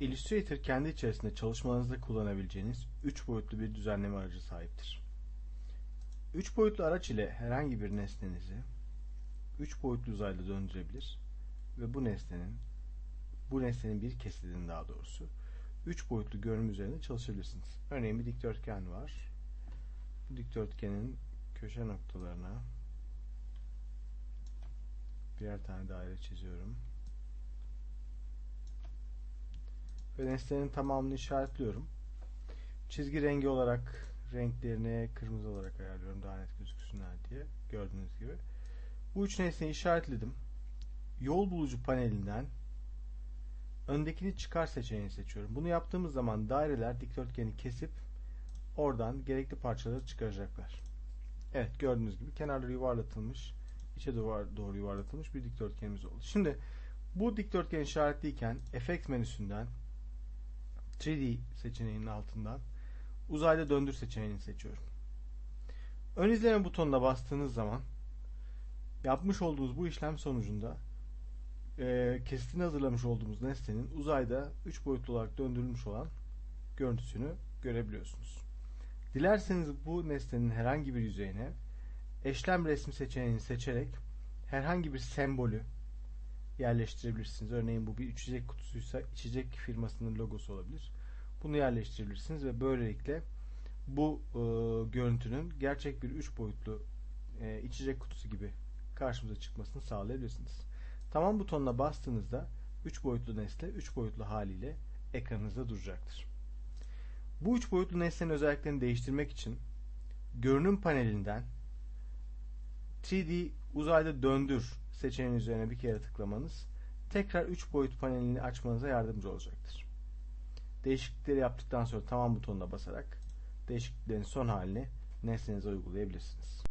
Illustrator kendi içerisinde çalışmalarınızda kullanabileceğiniz 3 boyutlu bir düzenleme aracı sahiptir. 3 boyutlu araç ile herhangi bir nesnenizi 3 boyutlu uzayda döndürebilir ve bu nesnenin bu nesnenin bir kesitinin daha doğrusu 3 boyutlu görünüm üzerinde çalışabilirsiniz. Örneğin bir dikdörtgen var. Bu dikdörtgenin köşe noktalarına birer tane daire çiziyorum. Ve nesnenin tamamını işaretliyorum. Çizgi rengi olarak renklerini kırmızı olarak ayarlıyorum daha net gözüksünler diye gördüğünüz gibi. Bu üç nesneyi işaretledim. Yol bulucu panelinden öndekini çıkar seçeneğini seçiyorum. Bunu yaptığımız zaman daireler dikdörtgeni kesip oradan gerekli parçaları çıkaracaklar. Evet gördüğünüz gibi kenarları yuvarlatılmış, içe doğru yuvarlatılmış bir dikdörtgenimiz oldu. Şimdi bu dikdörtgeni işaretliyken Effect menüsünden 3D seçeneğinin altından uzayda döndür seçeneğini seçiyorum. Ön izleme butonuna bastığınız zaman yapmış olduğumuz bu işlem sonucunda e, kesitini hazırlamış olduğumuz nesnenin uzayda 3 boyutlu olarak döndürülmüş olan görüntüsünü görebiliyorsunuz. Dilerseniz bu nesnenin herhangi bir yüzeyine eşlem resmi seçeneğini seçerek herhangi bir sembolü yerleştirebilirsiniz. Örneğin bu bir içecek kutusuysa içecek firmasının logosu olabilir. Bunu yerleştirebilirsiniz ve böylelikle bu e, görüntünün gerçek bir üç boyutlu e, içecek kutusu gibi karşımıza çıkmasını sağlayabilirsiniz. Tamam butonuna bastığınızda 3 boyutlu nesne 3 boyutlu haliyle ekranınızda duracaktır. Bu 3 boyutlu nesnenin özelliklerini değiştirmek için görünüm panelinden 3D uzayda döndür seçeneğin üzerine bir kere tıklamanız tekrar 3 boyut panelini açmanıza yardımcı olacaktır. Değişiklikleri yaptıktan sonra tamam butonuna basarak değişikliklerin son halini nesnenize uygulayabilirsiniz.